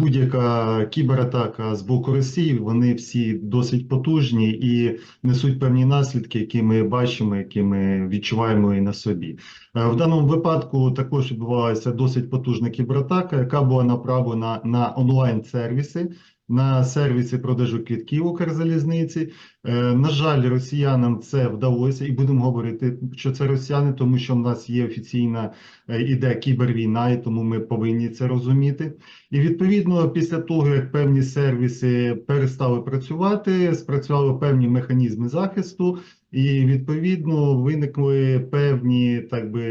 будь-яка кібератака з боку Росії, вони всі досить потужні і несуть певні наслідки, які ми бачимо, які ми відчуваємо і на собі. Е, В даному випадку також відбувалася досить потужна кібератака, яка була направлена на онлайн-сервіси, на сервіси продажу квитків Укрзалізниці. Е, На жаль, росіянам це вдалося, і будемо говорити, що це росіяни, тому що в нас є офіційна е, іде кібервійна, і тому ми повинні це розуміти. І відповідно, після того, як певні сервіси перестали працювати, спрацювали певні механізми захисту, і відповідно виникли певні, так би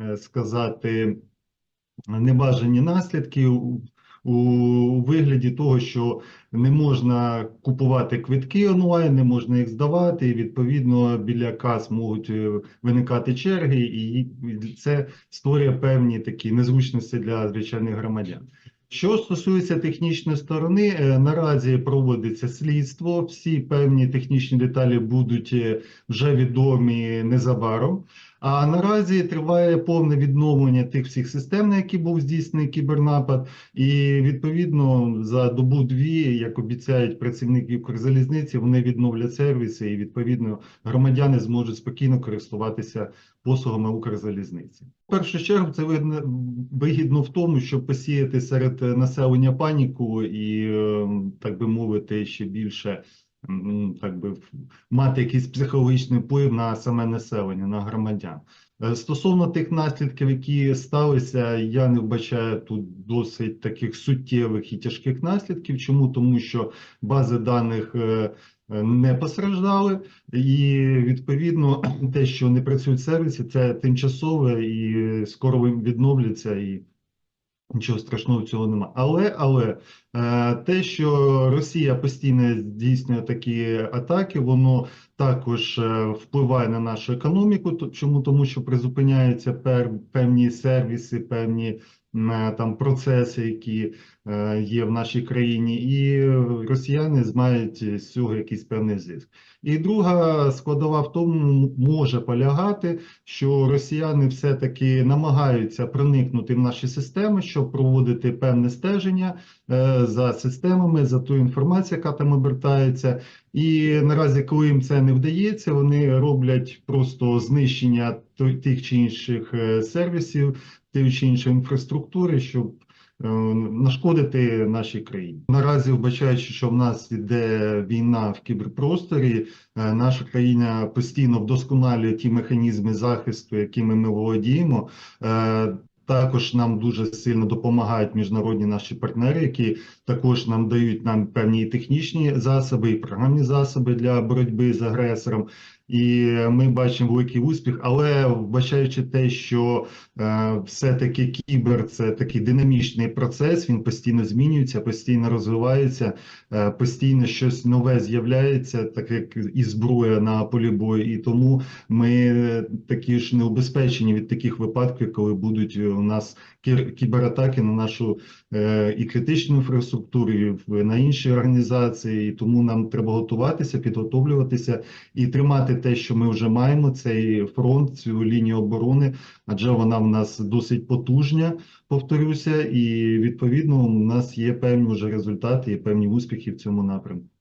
е, сказати, небажані наслідки у, вигляді того, що не можна купувати квитки онлайн, не можна їх здавати, і відповідно біля кас можуть е, виникати черги, і це створює певні такі незручності для звичайних громадян. Що стосується технічної сторони, е, наразі проводиться слідство. Всі певні технічні деталі будуть е, вже відомі незабаром. А наразі триває повне відновлення тих всіх систем, на які був здійснений кібернапад, і відповідно за добу-дві, як обіцяють працівники Укрзалізниці, вони відновлять сервіси, і відповідно громадяни зможуть спокійно користуватися послугами Укрзалізниці. В першу чергу це вигідно- в тому, щоб посіяти серед населення паніку і, е, так би мовити, ще більше так би мати якийсь психологічний вплив на саме населення, на громадян. Е, Стосовно тих наслідків, які сталися, я не вбачаю тут досить таких суттєвих і тяжких наслідків. Чому? Тому що бази даних е, е, не постраждали, і відповідно те, що не працюють сервіси, це тимчасове і скоро відновляться і. Нічого страшного цього нема. Але, але е, те, що Росія постійно здійснює такі атаки, воно також е, впливає на нашу економіку. То- Чому? Тому що призупиняються пер, певні сервіси, певні там процеси, які е, є в нашій країні, і росіяни мають з цього якийсь певний зиск. І друга складова в тому може полягати, що росіяни все-таки намагаються проникнути в наші системи, щоб проводити певне стеження е, за системами, за ту інформацію, яка там обертається. І наразі, коли їм це не вдається, вони роблять просто знищення тих чи інших е, сервісів, тих чи іншої інфраструктури, щоб е, нашкодити нашій країні. Наразі, вбачаючи, що в нас іде війна в кіберпросторі, е, наша країна постійно вдосконалює ті механізми захисту, якими ми володіємо. Також нам дуже сильно допомагають міжнародні наші партнери, які також нам дають нам певні технічні засоби, і програмні засоби для боротьби з агресором. І ми бачимо великий успіх, але вбачаючи те, що е, все-таки кібер це такий динамічний процес, він постійно змінюється, постійно розвивається, е, постійно щось нове з'являється, так як і зброя на полі бою. І тому ми такі ж неубезпечені від таких випадків, коли будуть у нас кібератаки на нашу е, і критичну інфраструктуру, і на інші організації. І тому нам треба готуватися, підготовлюватися і тримати те, що ми вже маємо, цей фронт, цю лінію оборони, адже вона в нас досить потужна, повторюся, і відповідно у нас є певні вже результати і певні успіхи в цьому напрямку.